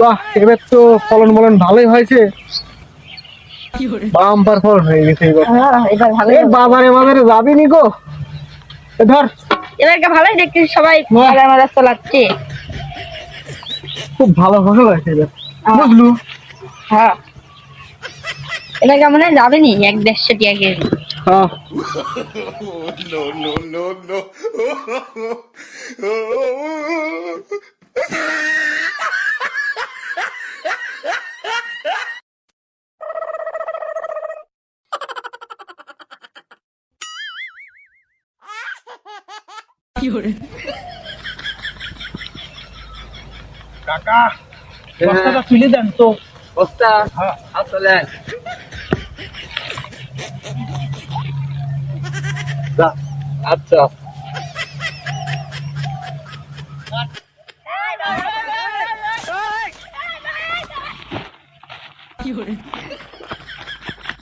বাহ এবার তো ফলন বলন ভালোই হয়েছে। বাম্পার ফলন হয়ে গেছে এবার। হ্যাঁ এবার ভালোই এ বাজারে বাজারে যাবি নি গো? ধর। এবারকে ভালোই দেখছি সবাই মজা মজা চালাচ্ছে। খুব ভালো ফসল হয়েছে এবার। বুঝলু? হ্যাঁ। এবারকে মনে হয় যাবে নি? এক দেড়শো টাকা কেজি। হ্যাঁ। কাকা বস্তাটা তুলে দেন তো। বস্তা? আসলে আচ্ছা